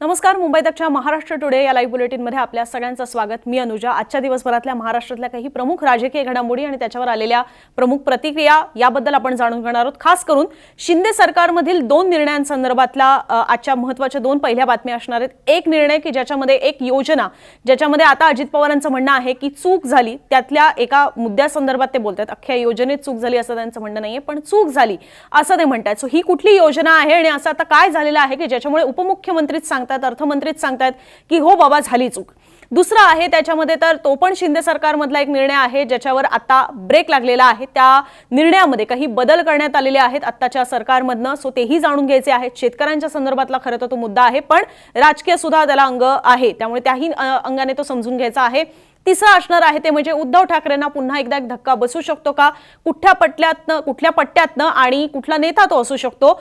नमस्कार मुंबई तकच्या महाराष्ट्र टुडे या लाईव्ह बुलेटिनमध्ये आपल्या सगळ्यांचं स्वागत. मी अनुजा. आजच्या दिवसभरातल्या महाराष्ट्रातल्या काही प्रमुख राजकीय घडामोडी आणि त्याच्यावर आलेल्या प्रमुख प्रतिक्रिया याबद्दल आपण जाणून घेणार आहोत. खास करून शिंदे सरकारमधील दोन निर्णयांसंदर्भातल्या आजच्या महत्त्वाच्या दोन पहिल्या बातम्या असणार आहेत. एक निर्णय की ज्याच्यामध्ये एक योजना ज्याच्यामध्ये आता अजित पवारांचं म्हणणं आहे की चूक झाली. त्यातल्या एका मुद्द्यासंदर्भात ते बोलतात अख्ख्या योजनेत चूक झाली असं त्यांचं म्हणणं नाहीये पण चूक झाली असं ते म्हणतात सो ही कुठली योजना आहे आणि असं आता काय झालेलं आहे की ज्याच्यामुळे उपमुख्यमंत्रीच सांगतात अर्थमंत्रीच सांगतात की हो बाबा झाली चूक. दुसरा आहे त्याच्यामध्ये तर तो पण शिंदे सरकारमधला एक निर्णय आहे ज्याच्यावर आता ब्रेक लागलेला आहे. त्या निर्णयामध्ये काही बदल करण्यात आलेले आहेत आत्ताच्या सरकारमधनं सो तेही जाणून घ्यायचे आहेत. शेतकऱ्यांच्या संदर्भातला खरं तर तो मुद्दा आहे पण राजकीय सुद्धा त्याला अंग आहे. त्यामुळे त्याही अंगाने तो समजून घ्यायचा आहे. तिसरं असणार आहे ते म्हणजे उद्धव ठाकरेंना पुन्हा एकदा एक धक्का बसू शकतो का? कुठल्या पट्ट्यातनं कुठल्या पट्ट्यातनं आणि कुठला नेता तो असू शकतो?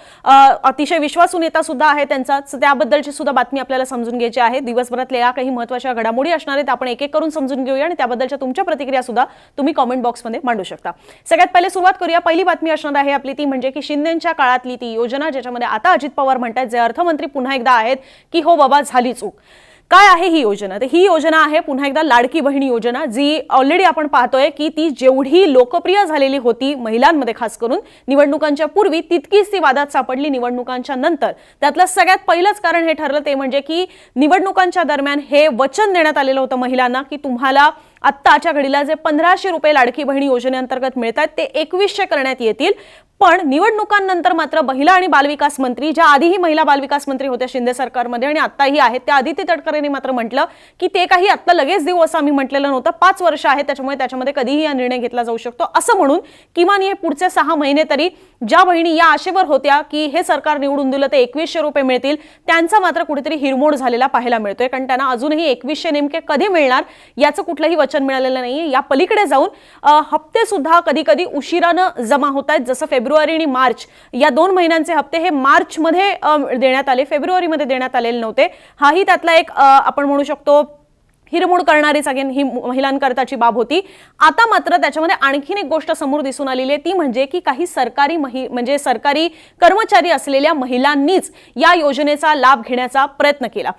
अतिशय विश्वासू नेता सुद्धा आहे त्यांचा. त्याबद्दलची सुद्धा बातमी आपल्याला समजून घ्यायची आहे. दिवसभरातल्या या काही महत्त्वाच्या घडामोडी असणार आहेत आपण एक एक करून समजून घेऊया आणि त्याबद्दलच्या तुमच्या प्रतिक्रिया सुद्धा तुम्ही कॉमेंट बॉक्समध्ये मांडू शकता. सगळ्यात पहिले सुरुवात करूया. पहिली बातमी असणार आहे आपली ती म्हणजे की शिंदेच्या काळातली ती योजना ज्याच्यामध्ये आता अजित पवार म्हणतात जे अर्थमंत्री पुन्हा एकदा आहेत की हो बाबा झाली चूक. काय आहे ही योजना? तर ही योजना आहे पुन्हा एकदा लाडकी बहिणी योजना जी ऑलरेडी आपण पाहतोय की ती जेवढी लोकप्रिय झालेली होती महिलांमध्ये खास करून निवडणुकांच्या पूर्वी तितकीच ती वादात सापडली निवडणुकांच्या नंतर. त्यातलं सगळ्यात पहिलंच कारण हे ठरलं ते म्हणजे की निवडणुकांच्या दरम्यान हे वचन देण्यात आलेलं होतं महिलांना की तुम्हाला आत्ताच्या घडीला जे पंधराशे रुपये लाडकी बहिणी योजनेअंतर्गत मिळत आहेत ते एकवीसशे करण्यात येतील. पण निवडणुकांनंतर मात्र महिला आणि बालविकास मंत्री ज्या आधीही महिला बालविकास मंत्री होत्या शिंदे सरकारमध्ये आणि आत्ताही आहेत त्या आदिती तटकरेंनी मात्र म्हटलं की ते काही आत्ता लगेच देऊ असं आम्ही म्हटलेलं नव्हतं. पाच वर्ष आहे त्याच्यामुळे त्याच्यामध्ये कधीही हा निर्णय घेतला जाऊ शकतो. असं म्हणून किमान हे पुढचे सहा महिने तरी ज्या बहिणी या आशेवर होत्या की हे सरकार निवडून दिलं ते एकवीसशे रुपये मिळतील त्यांचा मात्र कुठेतरी हिरमोड झालेला पाहायला मिळतोय. कारण त्यांना अजूनही एकवीसशे नेमके कधी मिळणार याचं कुठलंही वचन मिळालेलं नाहीये. या पलीकडे जाऊन हप्ते सुद्धा कधी कधी उशिरानं जमा होत आहेत. जसं फेब्रुवारी आणि मार्च. या दोन महिन्यांचे हप्ते हे मार्चमध्ये देण्यात आले. फेब्रुवारीमध्ये देण्यात आलेले नव्हते. हाही त्यातला एक आपण म्हणू शकतो हिरमोड करणारी सगळ्यां ही महिलांकरताची बाब होती. आता मात्र त्याच्यामध्ये आणखीन एक गोष्ट समोर दिसून आलेली आहे. ती म्हणजे की काही सरकारी महि म्हणजे सरकारी कर्मचारी असलेल्या महिलांनीच या योजनेचा लाभ घेण्याचा प्रयत्न केला.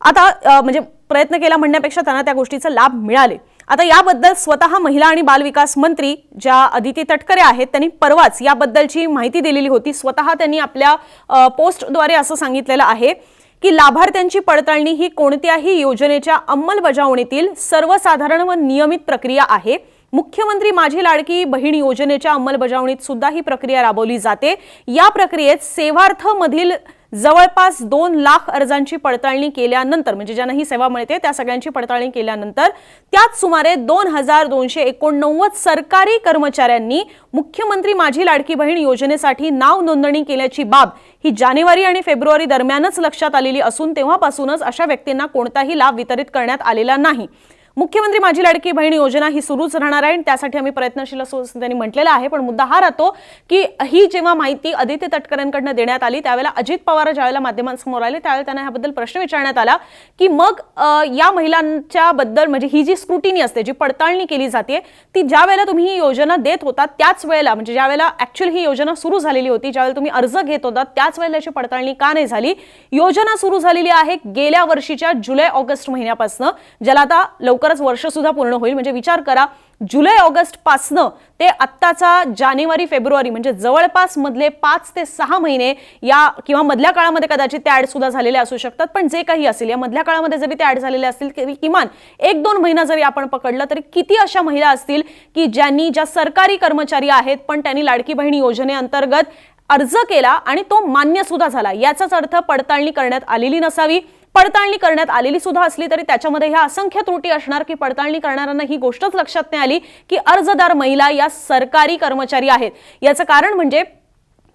आता म्हणजे प्रयत्न केला म्हणण्यापेक्षा त्यांना त्या गोष्टीचा लाभ मिळाले. आता याबद्दल स्वतः महिला आणि बालविकास मंत्री ज्या अदिती तटकरे आहेत त्यांनी परवाच याबद्दलची माहिती दिलेली होती. स्वतः त्यांनी आपल्या पोस्टद्वारे असं सांगितलेलं आहे की लाभार्थ्यांची पडताळणी ही कोणत्याही योजनेच्या अंमलबजावणीतील सर्वसाधारण व नियमित प्रक्रिया आहे. मुख्यमंत्री माझी लाडकी बहीण योजनेच्या अंमलबजावणीत सुद्धा ही प्रक्रिया राबवली जाते. या प्रक्रियेत सेवार्थमधील मधील जवळपास दोन लाख अर्जांची पडताळणी केल्यानंतर म्हणजे ज्यांना ही सेवा मिळते त्या सगळ्यांची पडताळणी केल्यानंतर त्यात सुमारे दोन हजार दोनशे एकोणनव्वद सरकारी कर्मचाऱ्यांनी मुख्यमंत्री माझी लाडकी बहीण योजनेसाठी नाव नोंदणी केल्याची बाब ही जानेवारी आणि फेब्रुवारी दरम्यानच लक्षात आलेली असून तेव्हापासूनच अशा व्यक्तींना कोणताही लाभ वितरित करण्यात आलेला नाही. मुख्यमंत्री माझी लाडकी बहीण योजना ही सुरूच राहणार आहे आणि त्यासाठी आम्ही प्रयत्नशील असू असं त्यांनी म्हटलेलं आहे. पण मुद्दा हा राहतो की ही जेव्हा माहिती आदित्य तटकरेंकडनं देण्यात आली त्यावेळेला अजित पवार ज्यावेळेला माध्यमांसमोर आले त्यावेळेला त्यांना ह्याबद्दल प्रश्न विचारण्यात आला की मग या महिलांच्या बद्दल म्हणजे ही जी स्क्रुटिनी असते जी पडताळणी केली जाते ती ज्या वेळेला तुम्ही ही योजना देत होता त्याच वेळेला म्हणजे ज्या वेळेला ऍक्च्युअली ही योजना सुरू झालेली होती ज्यावेळेला तुम्ही अर्ज घेत होता त्याच वेळेला याची पडताळणी का नाही झाली? योजना सुरू झालेली आहे गेल्या वर्षीच्या जुलै ऑगस्ट महिन्यापासून ज्याला आता लवकर लवकरच वर्ष सुद्धा पूर्ण होईल. म्हणजे विचार करा जुलै ऑगस्ट पासनं ते आत्ताचा जानेवारी फेब्रुवारी म्हणजे जवळपास मधले पाच ते सहा महिने या किंवा मधल्या काळामध्ये कदाचित त्या ऍड सुद्धा झालेल्या असू शकतात. पण जे काही असेल या मधल्या काळामध्ये जरी ते ऍड झालेले असतील किमान एक दोन महिना जरी आपण पकडलं तरी किती अशा महिला असतील की ज्यांनी ज्या सरकारी कर्मचारी आहेत पण त्यांनी लाडकी बहिणी योजनेअंतर्गत अर्ज केला आणि तो मान्य सुद्धा झाला. याचाच अर्थ पडताळणी करण्यात आलेली नसावी. पडताळणी करण्यात आलेली सुद्धा असली तरी त्याच्यामध्ये ह्या असंख्य त्रुटी असणार की पडताळणी करणाऱ्यांना ही गोष्टच लक्षात नाही आली की अर्जदार महिला या सरकारी कर्मचारी आहेत. याचं कारण म्हणजे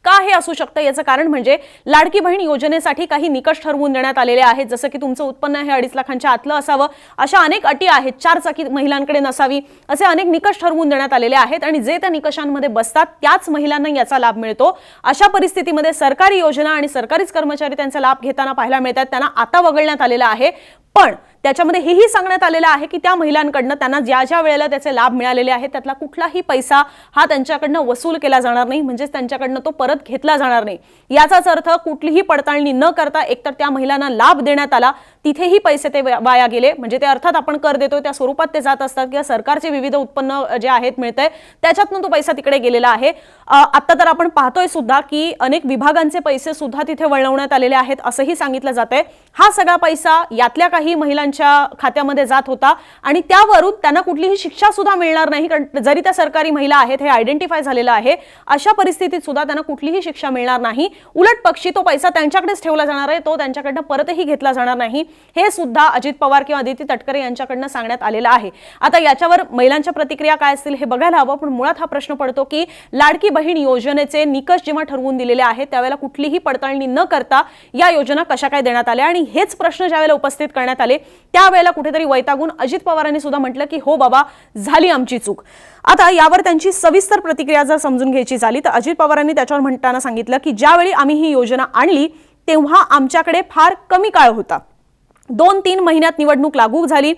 का हे असू शकतं? याचं कारण म्हणजे लाडकी बहीण योजनेसाठी काही निकष ठरवून देण्यात आलेले आहेत. जसं की तुमचं उत्पन्न हे अडीच लाखांच्या आतलं असावं. अशा अनेक अटी आहेत. चार चाकी महिलांकडे नसावी असे अनेक निकष ठरवून देण्यात आलेले आहेत आणि जे त्या निकषांमध्ये बसतात त्याच महिलांना याचा लाभ मिळतो. अशा परिस्थितीमध्ये सरकारी योजना आणि सरकारीच कर्मचारी त्यांचा लाभ घेताना पाहायला मिळतात. त्यांना आता वगळण्यात आलेला आहे. पण त्याच्यामध्ये हेही सांगण्यात आलेलं आहे की त्या महिलांकडनं त्यांना ज्या ज्या वेळेला त्याचे लाभ मिळालेले आहेत त्यातला कुठलाही पैसा हा त्यांच्याकडनं वसूल केला जाणार नाही म्हणजेच त्यांच्याकडनं तो परत घेतला जाणार नाही. याचाच अर्थ कुठलीही पडताळणी न करता एकतर त्या महिलांना लाभ देण्यात आला तिथेही पैसे ते वाया गेले. म्हणजे ते अर्थात आपण कर देतो त्या स्वरूपात ते जात असतात किंवा सरकारचे विविध उत्पन्न जे आहेत मिळतंय त्याच्यातनं तो पैसा तिकडे गेलेला आहे. आत्ता आता तर आपण पाहतोय सुद्धा की अनेक विभागांचे पैसे सुद्धा तिथे वळवण्यात आलेले आहेत असंही सांगितलं जात आहे हा सगळा पैसा यातल्या काही महिलांच्या खात्यामध्ये जात होता आणि त्यावरून त्यांना कुठलीही शिक्षा सुद्धा मिळणार नाही कारण जरी त्या सरकारी महिला आहेत हे आयडेंटिफाय झालेलं आहे अशा परिस्थितीत सुद्धा त्यांना कुठलीही शिक्षा मिळणार नाही. उलट पक्षी तो पैसा त्यांच्याकडेच ठेवला जाणार आहे तो त्यांच्याकडनं परतही घेतला जाणार नाही. हे सुद्धा अजित पवार किंवा अदिती तटकरे यांच्याकडनं सांगण्यात आलेलं आहे. आता याच्यावर महिलांच्या प्रतिक्रिया काय असतील हे बघायला हवं पण मुळात हा प्रश्न पडतो की लाडकी बहीण योजनेचे निकष जेव्हा ठरवून दिलेले आहेत त्यावेळेला कुठलीही पडताळणी न करता या योजना कशा काय देण्यात आल्या? आणि हेच प्रश्न ज्यावेळेला उपस्थित करण्यात आले त्यावेळेला कुठेतरी वैतागून अजित पवारांनी सुद्धा म्हटलं की हो बाबा झाली आमची चूक. आता यावर त्यांची सविस्तर प्रतिक्रिया जर समजून घ्यायची झाली तर अजित पवारांनी त्याच्यावर म्हणताना सांगितलं की ज्यावेळी आम्ही ही योजना आणली तेव्हा आमच्याकडे फार कमी काळ होता. दोन तीन महिन्यात निवडणूक लागू झाली.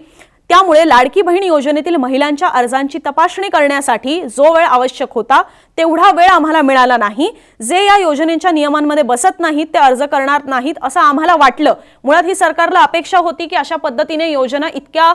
त्यामुळे लाडकी बहीण योजनेतील महिलांच्या अर्जांची तपासणी करण्यासाठी जो वेळ आवश्यक होता तेवढा वेळ आम्हाला मिळाला नाही. जे या योजनेच्या नियमांमध्ये बसत नाहीत ते अर्ज करणार नाहीत असं आम्हाला वाटलं. मुळात ही सरकारला अपेक्षा होती की अशा पद्धतीने योजना इतक्या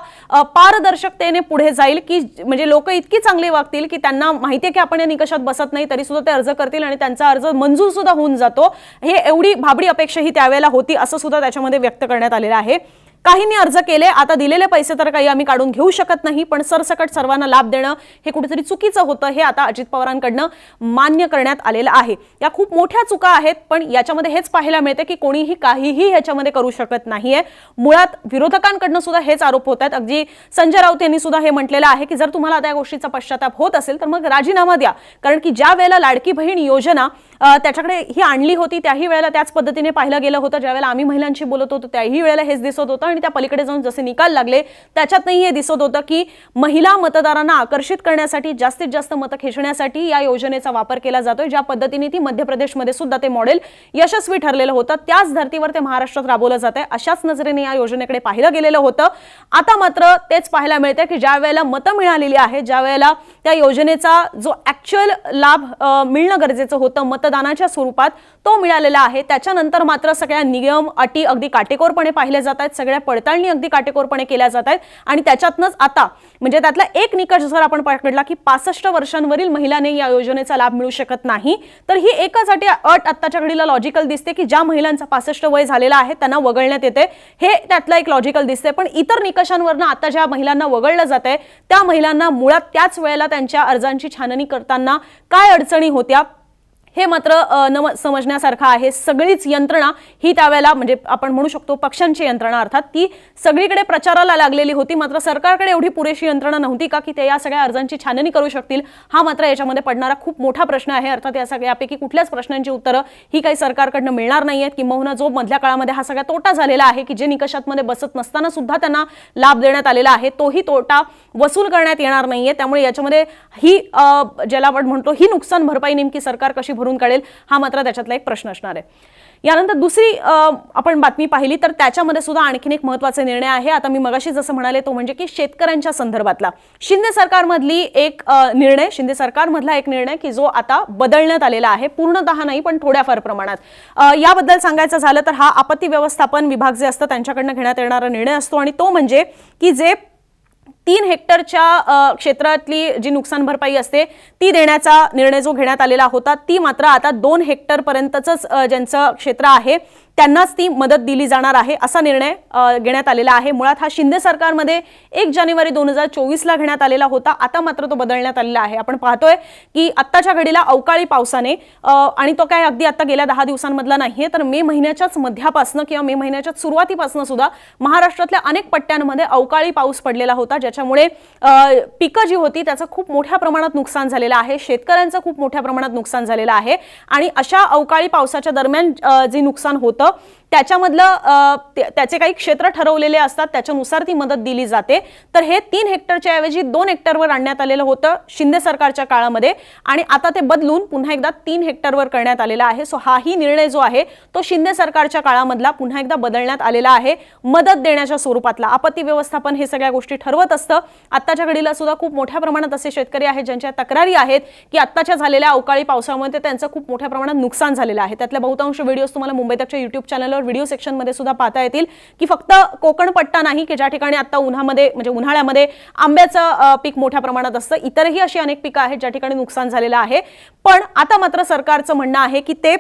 पारदर्शकतेने पुढे जाईल की म्हणजे लोक इतकी चांगली वागतील की त्यांना माहिती आहे की आपण या निकषात बसत नाही तरी सुद्धा ते अर्ज करतील आणि त्यांचा अर्ज मंजूर सुद्धा होऊन जातो. हे एवढी भाबडी अपेक्षा ही त्यावेळेला होती असं सुद्धा त्याच्यामध्ये व्यक्त करण्यात आलेलं आहे. काहींनी अर्ज केले आता दिलेले पैसे तर काही आम्ही काढून घेऊ शकत नाही पण सरसकट सर्वांना लाभ देणं हे कुठेतरी चुकीचं होतं हे आता अजित पवारांकडनं मान्य करण्यात आलेलं आहे. या खूप मोठ्या चुका आहेत पण याच्यामध्ये हेच पाहायला मिळते की कोणीही काहीही ह्याच्यामध्ये करू शकत नाहीये. मुळात विरोधकांकडनं सुद्धा हेच आरोप होत आहेत. अगदी संजय राऊत यांनी सुद्धा हे म्हटलेलं आहे की जर तुम्हाला आता या गोष्टीचा पश्चाताप होत असेल तर मग राजीनामा द्या. कारण की ज्या वेळेला लाडकी बहीण योजना त्याच्याकडे ही आणली होती त्याही वेळेला त्याच पद्धतीने पाहिलं गेलं होतं. ज्यावेळेला आम्ही महिलांशी बोलत होतो त्याही वेळेला हेच दिसत होतं आणि त्या पलीकडे जाऊन जसे निकाल लागले त्याच्यातही हे दिसत होतं की महिला मतदारांना आकर्षित करण्यासाठी जास्तीत जास्त मतं खेचण्यासाठी या योजनेचा वापर केला जातोय ज्या पद्धतीने ती मध्य प्रदेशमध्ये सुद्धा ते मॉडेल यशस्वी ठरलेलं होतं. त्याच धर्तीवर ते महाराष्ट्रात राबवलं जात आहे अशाच नजरेने या योजनेकडे पाहिलं गेलेलं होतं. आता मात्र तेच पाहायला मिळतं की ज्या वेळेला मतं मिळालेली आहेत ज्या वेळेला त्या योजनेचा जो ऍक्च्युअल लाभ मिळणं गरजेचं होतं मतदानाच्या स्वरूपात तो मिळालेला आहे. त्याच्यानंतर मात्र सगळ्या नियम अटी अगदी काटेकोरपणे पाहिले जात आहेत. सगळ्या पडताळणी अगदी काटेकोरपणे केल्या जात आहेत. आणि त्याच्यातनंच आता म्हणजे त्यातला एक निकष जर आपण पकडला की पासष्ट वर्षांवरील महिलाने या योजनेचा लाभ मिळू शकत नाही तर ही एकच अटी अट आत्ताच्या घडीला लॉजिकल दिसते की ज्या महिलांचा पासष्ट वय झालेला आहे त्यांना वगळण्यात येते. हे त्यातलं एक लॉजिकल दिसते. पण इतर निकषांवरनं आता ज्या महिलांना वगळलं जात आहे त्या महिलांना मुळात त्याच वेळेला त्यांच्या अर्जांची छाननी करताना काय अडचणी होत्या? हे मात्र अ, नम समजण्यासारखं आहे. सगळीच यंत्रणा ही त्यावेळेला म्हणजे आपण म्हणू शकतो पक्षांची यंत्रणा अर्थात ती सगळीकडे प्रचाराला लागलेली होती. मात्र सरकारकडे एवढी पुरेशी यंत्रणा नव्हती का की ते या सगळ्या अर्जांची छाननी करू शकतील? हा मात्र याच्यामध्ये पडणारा खूप मोठा प्रश्न आहे. अर्थात या सगळ्यापैकी कुठल्याच प्रश्नांची उत्तरं ही काही सरकारकडनं मिळणार नाही आहेत किंबहुना जो मधल्या काळामध्ये हा सगळा तोटा झालेला आहे की जे निकषातमध्ये बसत नसताना सुद्धा त्यांना लाभ देण्यात आलेला आहे. तोही तोटा वसूल करण्यात येणार नाहीये. त्यामुळे याच्यामध्ये ही ज्याला आपण म्हणतो ही नुकसान भरपाई नेमकी सरकार कशी भरून काढेल हा मात्र त्याच्यातला एक प्रश्न असणार आहे. यानंतर दुसरी आपण बातमी पाहिली तर त्याच्यामध्ये सुद्धा आणखीन एक महत्त्वाचा निर्णय आहे. आता मी मगाशी जसं म्हणाले तो म्हणजे की शेतकऱ्यांच्या संदर्भातला. शिंदे सरकारमधली एक निर्णय शिंदे सरकारमधला एक निर्णय की जो आता बदलण्यात आलेला आहे पूर्णतः नाही पण थोड्याफार प्रमाणात. याबद्दल सांगायचं झालं तर हा आपत्ती व्यवस्थापन विभाग जे असतं त्यांच्याकडनं घेण्यात येणारा निर्णय असतो आणि तो म्हणजे की जे तीन हेक्टरच्या क्षेत्रातली जी नुकसान भरपाई असते ती देण्याचा निर्णय जो घेण्यात आलेला होता ती मात्र आता दोन हेक्टरपर्यंतच ज्यांचं क्षेत्र आहे त्यांनाच ती मदत दिली जाणार आहे असा निर्णय घेण्यात आलेला आहे. मुळात हा शिंदे सरकारमध्ये एक जानेवारी दोन हजार चोवीसला घेण्यात आलेला होता. आता मात्र तो बदलण्यात आलेला आहे. आपण पाहतोय की आत्ताच्या घडीला अवकाळी पावसाने आणि तो काय अगदी आता गेल्या दहा दिवसांमधला नाहीये तर मे महिन्याच्याच मध्यापासून किंवा मे महिन्याच्या सुरुवातीपासून सुद्धा महाराष्ट्रातल्या अनेक पट्ट्यांमध्ये अवकाळी पाऊस पडलेला होता ज्याच्यामुळे पिकं जी होती त्याचं खूप मोठ्या प्रमाणात नुकसान झालेलं आहे. शेतकऱ्यांचं खूप मोठ्या प्रमाणात नुकसान झालेलं आहे. आणि अशा अवकाळी पावसाच्या दरम्यान जे नुकसान होतं cierto त्याच्यामधलं त्याचे काही क्षेत्र ठरवलेले असतात त्याच्यानुसार ती मदत दिली जाते. तर हे तीन हेक्टरच्या ऐवजी दोन हेक्टरवर आणण्यात आलेलं होतं शिंदे सरकारच्या काळामध्ये आणि आता ते बदलून पुन्हा एकदा तीन हेक्टरवर करण्यात आलेला आहे. सो हाही निर्णय जो आहे तो शिंदे सरकारच्या काळामधला पुन्हा एकदा बदलण्यात आलेला आहे. मदत देण्याच्या स्वरूपातला आपत्ती व्यवस्थापन हे सगळ्या गोष्टी ठरवत असतं. आत्ताच्या घडीला सुद्धा खूप मोठ्या प्रमाणात असे शेतकरी आहेत ज्यांच्या तक्रारी आहेत की आत्ताच्या झालेल्या अवकाळी पावसामध्ये ते त्यांचं खूप मोठ्या प्रमाणात नुकसान झालेलं आहे. त्यातल्या बहुतांश व्हिडिओज तुम्हाला मुंबई तकच्या युट्यूब चॅनलवर व्हिडिओ सेक्शनमध्ये सुद्धा पाहता येतील की फक्त कोकण पट्टा नाही की ज्या ठिकाणी आता उन्हामध्ये म्हणजे उन्हाळ्यामध्ये आंब्याचं पीक मोठ्या प्रमाणात असतं इतरही अशी अनेक पिकं आहेत ज्या ठिकाणी नुकसान झालेलं आहे. पण आता मात्र सरकारचं म्हणणं आहे की ते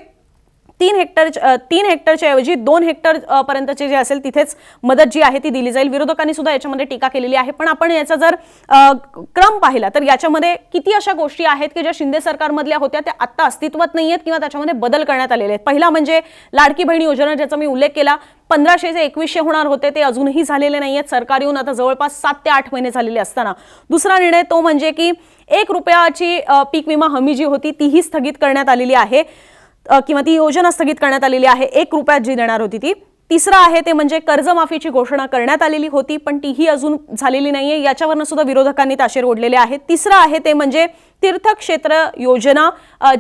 तीन हेक्टर तीन हेक्टरच्या ऐवजी दोन हेक्टर पर्यंतचे जे असेल तिथेच मदत जी आहे ती दिली जाईल. विरोधकांनी सुद्धा याच्यामध्ये टीका केलेली आहे. पण आपण याचा जर क्रम पाहिला तर याच्यामध्ये किती अशा गोष्टी आहेत की ज्या शिंदे सरकारमधल्या होत्या त्या आत्ता अस्तित्वात नाही आहेत किंवा त्याच्यामध्ये बदल करण्यात आलेले आहेत? पहिला म्हणजे लाडकी बहीण योजना ज्याचा मी उल्लेख केला पंधराशे ते एकवीसशे होणार होते ते अजूनही झालेले नाही आहेत सरकार येऊन आता जवळपास सात ते आठ महिने झालेले असताना. दुसरा निर्णय तो म्हणजे की एक रुपयाची पीक विमा हमी जी होती तीही स्थगित करण्यात आलेली आहे. किंवा ती योजना स्थगित करण्यात आलेली आहे एक रुपयात जी देणार होती ती. तिसरं आहे ते म्हणजे कर्जमाफीची घोषणा करण्यात आलेली होती पण तीही अजून झालेली नाहीये. याच्यावरनं सुद्धा विरोधकांनी ताशेर ओढलेले आहेत. तिसरं आहे ते म्हणजे तीर्थक्षेत्र योजना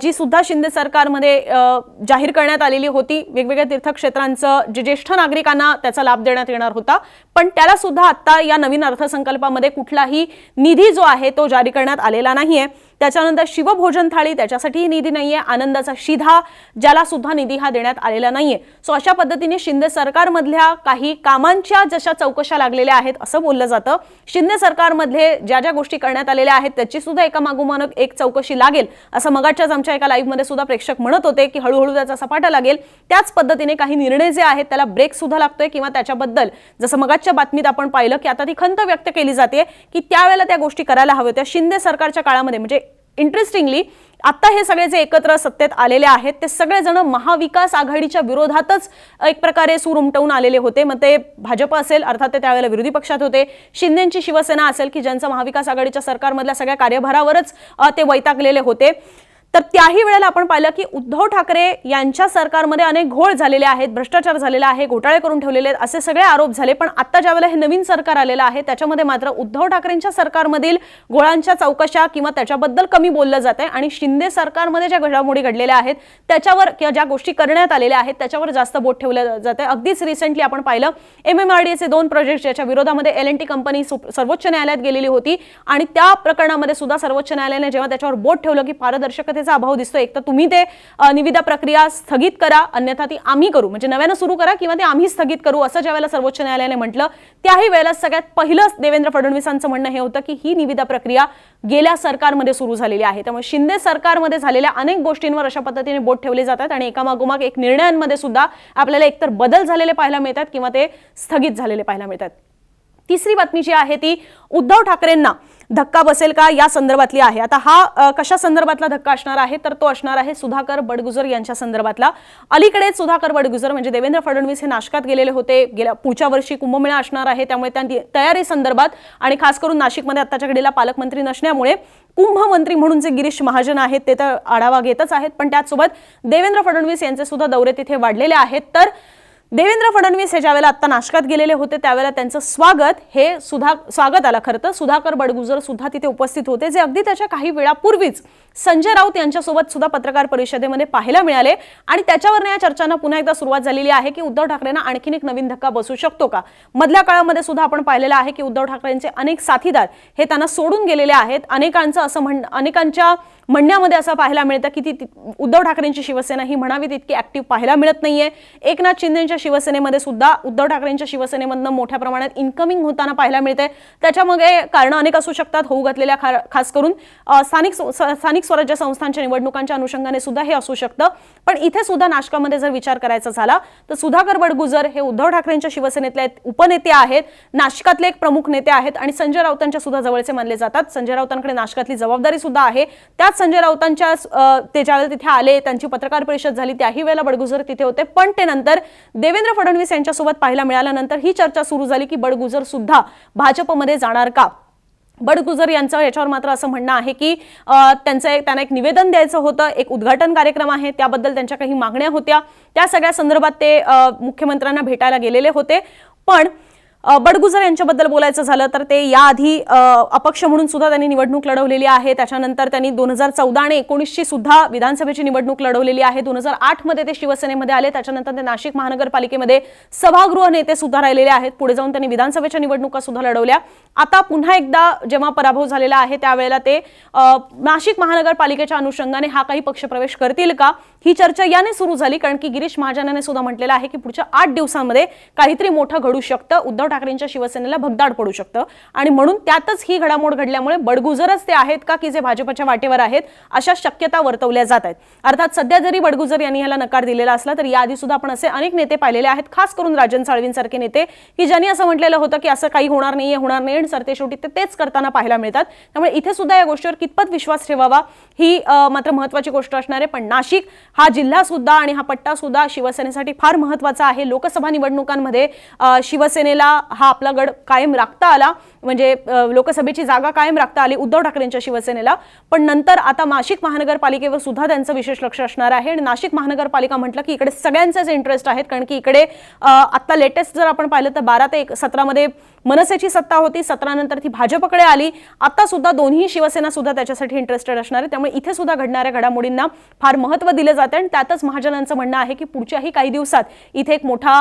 जी सुद्धा शिंदे सरकारमध्ये जाहीर करण्यात आलेली होती. वेगवेगळ्या तीर्थक्षेत्रांचं जे ज्येष्ठ नागरिकांना त्याचा लाभ देण्यात येणार होता. पण त्याला सुद्धा आता या नवीन अर्थसंकल्पामध्ये कुठलाही निधी जो आहे तो जारी करण्यात आलेला नाहीये. त्याच्यानंतर शिवभोजन थाळी त्याच्यासाठीही निधी नाहीये. आनंदाचा शिधा ज्याला सुद्धा निधी हा देण्यात आलेला नाहीये. सो अशा पद्धतीने शिंदे सरकारमधल्या काही कामांच्या जशा चौकशा लागलेल्या आहेत असं बोललं जातं. शिंदे सरकारमधले ज्या ज्या गोष्टी करण्यात आलेल्या आहेत त्याची सुद्धा एका मागोमाग एक चौकशी लागेल असं मगाच्याच आमच्या एका लाईव्हमध्ये सुद्धा प्रेक्षक म्हणत होते की हळूहळू त्याचा सपाटा लागेल. त्याच पद्धतीने काही निर्णय जे आहेत त्याला ब्रेक सुद्धा लागतोय किंवा त्याच्याबद्दल जसं मगाच्या बातमीत आपण पाहिलं की आता ती खंत व्यक्त केली जाते की त्यावेळेला त्या गोष्टी करायला हव्या त्या शिंदे सरकारच्या काळामध्ये म्हणजे इंटरेस्टिंगली आत्ता हे सगळे जे एकत्र सत्तेत आलेले आहेत ते सगळेजण महाविकास आघाडीच्या विरोधातच एक प्रकारे सूर उमटवून आलेले होते. मग ते भाजप असेल अर्थात ते त्यावेळेला विरोधी पक्षात होते. शिंदेची शिवसेना असेल की ज्यांचं महाविकास आघाडीच्या सरकारमधल्या सगळ्या कार्यभारावरच ते वैतागलेले होते. तर त्याही वेळेला आपण पाहिलं की उद्धव ठाकरे यांच्या सरकारमध्ये अनेक घोळ झालेले आहेत भ्रष्टाचार झालेला आहे घोटाळे करून ठेवलेले आहेत असे सगळे आरोप झाले. पण आता ज्यावेळेला हे नवीन सरकार आलेलं आहे त्याच्यामध्ये मात्र उद्धव ठाकरेंच्या सरकारमधील घोळांच्या चौकशा किंवा त्याच्याबद्दल कमी बोललं जात आहे. आणि शिंदे सरकारमध्ये ज्या घडामोडी घडलेल्या आहेत त्याच्यावर किंवा ज्या गोष्टी करण्यात आलेल्या आहेत त्याच्यावर जास्त बोट ठेवलं जात आहे. अगदीच रिसेंटली आपण पाहिलं एम एम आर चे दोन प्रोजेक्ट ज्याच्या विरोधामध्ये एल एन टी कंपनी सर्वोच्च न्यायालयात गेलेली होती. आणि त्या प्रकरणामध्ये सुद्धा सर्वोच्च न्यायालयाने जेव्हा त्याच्यावर बोट ठेवलं की पारदर्शकतेचा अभाव दिसतो एक तर तुम्ही ते निविदा प्रक्रिया स्थगित करा अन्यथा ती आम्ही करू. म्हणजे नव्यानं सुरू करा किंवा ते आम्ही स्थगित करू असं ज्या वेळेला सर्वोच्च न्यायालयाने म्हटलं त्याही वेळेला सगळ्यात पहिलं देवेंद्र फडणवीसांचं म्हणणं हे होतं की ही निविदा प्रक्रिया गेल्या सरकारमध्ये सुरू झालेली आहे. त्यामुळे शिंदे सरकारमध्ये झालेल्या अनेक गोष्टींवर अशा पद्धतीने बोट ठेवले जातात आणि एकामागोमाग एक निर्णयांमध्ये सुद्धा आपल्याला एकतर बदल झालेले पाहायला मिळतात किंवा ते स्थगित झालेले पाहायला मिळतात. तिसरी बातमी जी आहे ती उद्धव ठाकरेंना धक्का बसेल का या संदर्भातली आहे. आता हा कशा संदर्भातला धक्का असणार आहे? तर तो असणार आहे सुधाकर बडगुजर यांच्या संदर्भातला. अलीकडेच सुधाकर बडगुजर म्हणजे देवेंद्र फडणवीस हे नाशकात गेलेले होते. गेल्या पुढच्या वर्षी कुंभमेळा असणार आहे. त्यामुळे त्या तयारी संदर्भात आणि खास करून नाशिकमध्ये आताच्या घडीला पालकमंत्री नसण्यामुळे कुंभमंत्री म्हणून जे गिरीश महाजन आहेत ते तर आढावा घेतच आहेत. पण त्याचसोबत देवेंद्र फडणवीस यांचे सुद्धा दौरे तिथे वाढलेले आहेत. तर देवेंद्र फडणवीस हे ज्यावेळेला आता नाशकात गेलेले होते त्यावेळेला त्यांचं स्वागत हे सुधा स्वागत आलं खरं तर. सुधाकर बडगुजर सुद्धा तिथे उपस्थित होते जे अगदी त्याच्या काही वेळापूर्वीच संजय राऊत यांच्यासोबत सुद्धा पत्रकार परिषदेमध्ये पाहायला मिळाले. आणि त्याच्यावर या चर्चांना पुन्हा एकदा सुरुवात झालेली आहे की उद्धव ठाकरेंना आणखीन एक नवीन धक्का बसू शकतो का? मधल्या काळामध्ये सुद्धा आपण पाहिलेलं आहे की उद्धव ठाकरेंचे अनेक साथीदार हे त्यांना सोडून गेलेले आहेत. अनेकांचं असं म्हण अनेकांच्या म्हणण्यामध्ये असं पाहायला मिळतं की ती ती- उद्धव ठाकरेंची शिवसेना ही म्हणावी तितकी ऍक्टिव्ह पाहायला मिळत नाहीये. एकनाथ शिंदेच्या शिवसेनेमध्ये सुद्धा उद्धव ठाकरेंच्या शिवसेनेमधनं मोठ्या प्रमाणात इन्कमिंग होताना पाहायला मिळते त्याच्यामागे कारणं अनेक असू शकतात होऊ घातलेल्या खास करून स्थानिक स्थानिक स्वराज्य संस्थांच्या निवडणुकांच्या अनुषंगाने सुद्धा हे असू शकतं. पण इथे सुद्धा नाशकामध्ये जर विचार करायचा झाला तर सुधाकर बडगुजर हे उद्धव ठाकरेंच्या शिवसेनेतले उपनेते आहेत नाशिकातले एक प्रमुख नेते आहेत आणि संजय राऊतांच्या सुद्धा जवळचे मानले जातात. संजय राऊतांकडे नाशकातली जबाबदारी सुद्धा आहे. त्याच संजय राऊतांच्या ते ज्यावेळेला तिथे आले त्यांची पत्रकार परिषद झाली त्याही वेळेला बडगुजर तिथे होते. पण ते नंतर देवेंद्र फडणवीस यांच्यासोबत पाहायला मिळाल्यानंतर ही चर्चा सुरू झाली की बडगुजर सुद्धा भाजपमध्ये जाणार का? बडगुजर यांचं याच्यावर मात्र असं म्हणणं आहे की त्यांचं एक त्यांना एक निवेदन द्यायचं होतं एक उद्घाटन कार्यक्रम आहे त्याबद्दल त्यांच्या काही मागण्या होत्या. त्या सगळ्या संदर्भात ते मुख्यमंत्र्यांना भेटायला गेलेले होते. पण बडगुजर यांच्याबद्दल बोलायचं झालं तर ते याआधी अपक्ष म्हणून सुद्धा त्यांनी निवडणूक लढवलेली आहे. त्याच्यानंतर त्यांनी दोन हजार चौदा आणि एकोणीसची सुद्धा विधानसभेची निवडणूक लढवलेली आहे. दोन हजार आठमध्ये ते शिवसेनेमध्ये आले त्याच्यानंतर ते नाशिक महानगरपालिकेमध्ये सभागृह नेते सुद्धा राहिलेले आहेत. पुढे जाऊन त्यांनी विधानसभेच्या निवडणुका सुद्धा लढवल्या. आता पुन्हा एकदा जेव्हा पराभव झालेला आहे त्यावेळेला ते नाशिक महानगरपालिकेच्या अनुषंगाने हा काही पक्षप्रवेश करतील का? ही चर्चा याने सुरू झाली कारण की गिरीश महाजनाने सुद्धा म्हटलेलं आहे की पुढच्या आठ दिवसांमध्ये काहीतरी मोठं घडू शकतं. उद्धव ठाकरेंच्या शिवसेनेला भगदाड पडू शकतं. आणि म्हणून त्यातच ही घडामोड घडल्यामुळे बडगुजरच ते आहेत का की जे भाजपच्या वाटेवर आहेत अशा शक्यता वर्तवल्या जात आहेत. अर्थात सध्या जरी बडगुजर यांनी ह्याला नकार दिलेला असला तरी याआधी सुद्धा आपण असे अनेक नेते पाहिलेले आहेत खास करून राजन साळवींसारखे नेते की ज्यांनी असं म्हटलेलं होतं की असं काही होणार नाहीये होणार नाही. आणि सरते शेवटी ते तेच करताना पाहायला मिळतात. त्यामुळे इथे सुद्धा या गोष्टीवर कितपत विश्वास ठेवावा ही मात्र महत्वाची गोष्ट असणार आहे. पण नाशिक हा जिल्हा सुद्धा आणि हा पट्टा सुद्धा शिवसेनेसाठी फार महत्त्वाचा आहे. लोकसभा निवडणुकांमध्ये शिवसेनेला हा आपला गड कायम राखता आला. म्हणजे लोकसभेची जागा कायम राखता आली उद्धव ठाकरेंच्या शिवसेनेला. पण नंतर आता नाशिक महानगरपालिकेवर सुद्धा त्यांचं विशेष लक्ष असणार आहे. आणि नाशिक महानगरपालिका म्हटलं की इकडे सगळ्यांचेच इंटरेस्ट आहेत. कारण की इकडे आत्ता लेटेस्ट जर आपण पाहिलं तर बारा ते एक सतरामध्ये मनसेची सत्ता होती. सतरानंतर ती भाजपकडे आली. आता सुद्धा दोन्ही शिवसेना सुद्धा त्याच्यासाठी इंटरेस्टेड असणार आहे त्यामुळे इथे सुद्धा घडणाऱ्या घडामोडींना फार महत्त्व दिलं जातं आणि त्यातच महाजनांचं म्हणणं आहे की पुढच्याही काही दिवसात इथे एक मोठा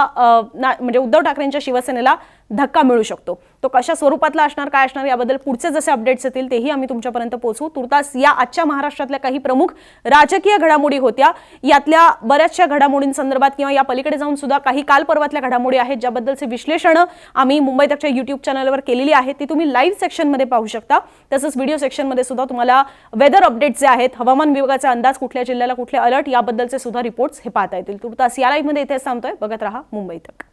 ना- म्हणजे उद्धव ठाकरेंच्या शिवसेनेला धक्का मिळू शकतो. तो कशा स्वरूपातला असणार काय असणार याबद्दल पुढचे जसे अपडेट्स येतील तेही आम्ही तुमच्यापर्यंत पोहोचवू. तुर्तास या आजच्या महाराष्ट्रातल्या काही प्रमुख राजकीय घडामोडी होत्या. यातल्या बऱ्याचशा घडामोडींसंदर्भात किंवा या पलीकडे जाऊन सुद्धा काही काल परवातल्या घडामोडी आहेत ज्याबद्दलचे विश्लेषण आम्ही मुंबई तकच्या युट्यूब चॅनलवर केलेली आहेत. ती तुम्ही लाईव्ह सेक्शनमध्ये पाहू शकता. तसंच व्हिडिओ सेक्शनमध्ये सुद्धा तुम्हाला वेदर अपडेट्स जे आहेत हवामान विभागाचे अंदाज कुठल्या जिल्ह्याला कुठले अलर्ट याबद्दलचे सुद्धा रिपोर्ट्स हे पाहता येतील. तुर्तास या लाईव्हमध्ये इथेच थांबतोय. बघत राहा मुंबई तक.